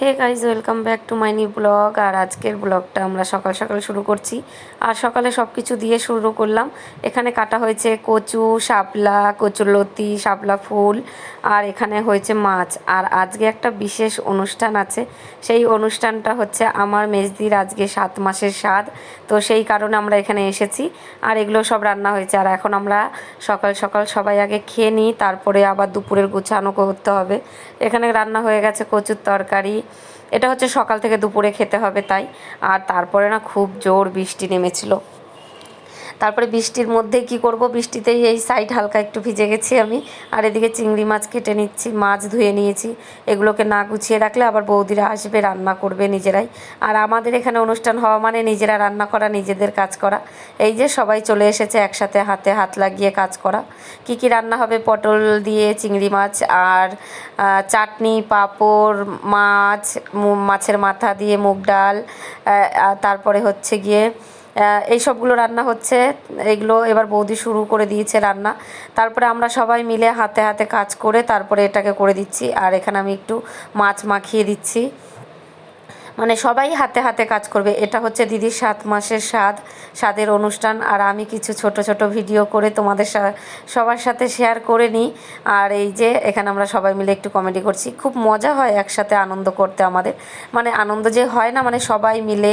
Hey guys welcome back to my new blog আর আজকের ব্লগটা আমরা সকাল সকাল শুরু করছি। আর সকালে সব কিছু দিয়ে শুরু করলাম। এখানে কাটা হয়েছে কচু, শাপলা কচুলতি শাপলা ফুল, আর এখানে হয়েছে মাছ। আর আজকে একটা বিশেষ অনুষ্ঠান আছে। সেই অনুষ্ঠানটা হচ্ছে আমার মেজদির আজকে সাত মাসের স্বাদ। তো সেই কারণে আমরা এখানে এসেছি। আর এগুলো সব রান্না হয়েছে। আর এখন আমরা সকাল সকাল সবাই আগে খেয়ে নিই। তারপরে আবার দুপুরের গুছানো করতে হবে। এখানে রান্না হয়ে গেছে কচুর তরকারি এটা হচ্ছে সকাল থেকে দুপুরে খেতে হবে তাই। আর তারপরে না খুব জোর বৃষ্টি নেমেছিল। তারপরে বৃষ্টির মধ্যে কি করব? বৃষ্টিতেই এই সাইড হালকা একটু ভিজে গেছি আমি। আর এদিকে চিংড়ি মাছ কেটে নিচ্ছি, মাছ ধুয়ে নিয়েছি। এগুলোকে না গুছিয়ে রাখলে আবার বৌদিরা আসবে, রান্না করবে নিজেরাই। আর আমাদের এখানে অনুষ্ঠান হওয়া মানে নিজেরা রান্না করা, নিজেদের কাজ করা। এই যে সবাই চলে এসেছে একসাথে হাতে হাত লাগিয়ে কাজ করা। কি কি রান্না হবে? পটল দিয়ে চিংড়ি মাছ আর চাটনি, পাঁপড়, মাছ মাছের মাথা দিয়ে মুগ ডাল তারপরে হচ্ছে গিয়ে এই সবগুলো রান্না হচ্ছে। এগুলো এবার বৌদি শুরু করে দিয়েছে রান্না। তারপরে আমরা সবাই মিলে হাতে হাতে কাজ করে তারপরে এটাকে করে দিচ্ছি। আর এখানে আমি একটু মাছ মাখিয়ে দিচ্ছি। মানে সবাই হাতে হাতে কাজ করবে। এটা হচ্ছে দিদির সাত মাসের স্বাদ, স্বাদের অনুষ্ঠান। আর আমি কিছু ছোট ছোট ভিডিও করে তোমাদের সবার সাথে শেয়ার করে নিই। আর এই যে, এখানে আমরা সবাই মিলে একটু কমেডি করছি। খুব মজা হয় একসাথে আনন্দ করতে আমাদের। মানে আনন্দ যে হয় না মানে সবাই মিলে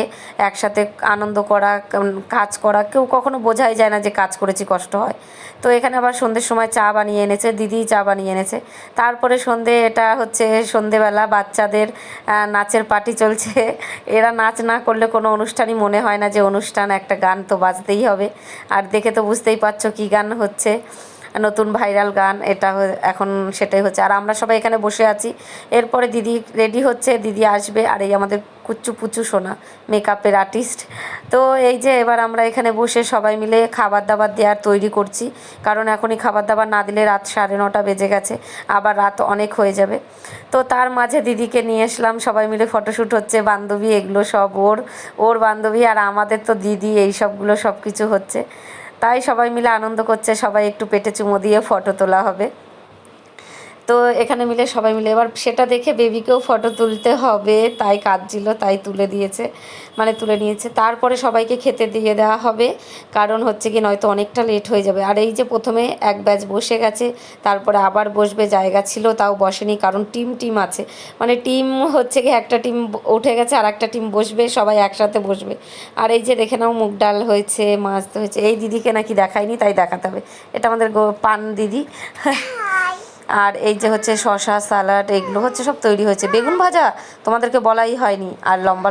একসাথে আনন্দ করা কাজ করা, কেউ কখনো বোঝাই যায় না যে কাজ করেছি, কষ্ট হয়। তো এখানে আবার সন্ধ্যের সময় চা বানিয়ে এনেছে, দিদি চা বানিয়ে এনেছে। তারপরে সন্ধে, এটা হচ্ছে সন্ধেবেলা, বাচ্চাদের নাচের পার্টি চলছে। এরা নাচ না করলে কোনো অনুষ্ঠানই মনে হয় না যে অনুষ্ঠান, একটা গান তো বাজতেই হবে। আর দেখে তো বুঝতেই পারছ কী গান হচ্ছে। নতুন ভাইরাল গান, এটা এখন সেটাই হচ্ছে। আর আমরা সবাই এখানে বসে আছি। এরপরে দিদি রেডি হচ্ছে, দিদি আসবে। আর এই আমাদের কুচ্চু পুচু সোনা মেকআপের আর্টিস্ট তো এই যে এবার আমরা এখানে বসে সবাই মিলে খাবার দাবার দেওয়ার তৈরি করছি। কারণ এখনই খাবার দাবার না দিলে রাত সাড়ে নটা বেজে গেছে, আবার রাত অনেক হয়ে যাবে। তো তার মাঝে দিদিকে নিয়ে আসলাম সবাই মিলে ফটোশ্যুট হচ্ছে, বান্ধবী এগুলো সব ওর ওর বান্ধবী আর আমাদের তো দিদি, এই সবগুলো সব কিছু হচ্ছে। তাই সবাই মিলে আনন্দ করছে, সবাই একটু পেটে চুমো দিয়ে ফটো তোলা হবে। তো এখানে মিলে সবাই মিলে, এবার সেটা দেখে বেবিকেও ফটো তুলতে হবে, তাই কাঁদছিল, তাই তুলে দিয়েছে মানে তুলে নিয়েছে। তারপরে সবাইকে খেতে দিয়ে দেওয়া হবে, কারণ হচ্ছে কি নয়তো অনেকটা লেট হয়ে যাবে। আর এই যে প্রথমে এক ব্যাচ বসে গেছে, তারপরে আবার বসবে, জায়গা ছিল, তাও বসেনি, কারণ টিম টিম আছে। মানে টিম হচ্ছে কি একটা টিম উঠে গেছে, আর একটা টিম বসবে, সবাই একসাথে বসবে। আর এই যে দেখে নাও, মুগ ডাল হয়েছে, মাছ হয়েছে, এই দিদিকে নাকি দেখায়নি, তাই দেখাতে হবে। এটা আমাদের পান দিদি। আর এই যে হচ্ছে শসা স্যালাড এগুলো হচ্ছে সব তৈরি হয়েছে। বেগুন ভাজা তোমাদেরকে বলাই হয়নি, আর লম্বা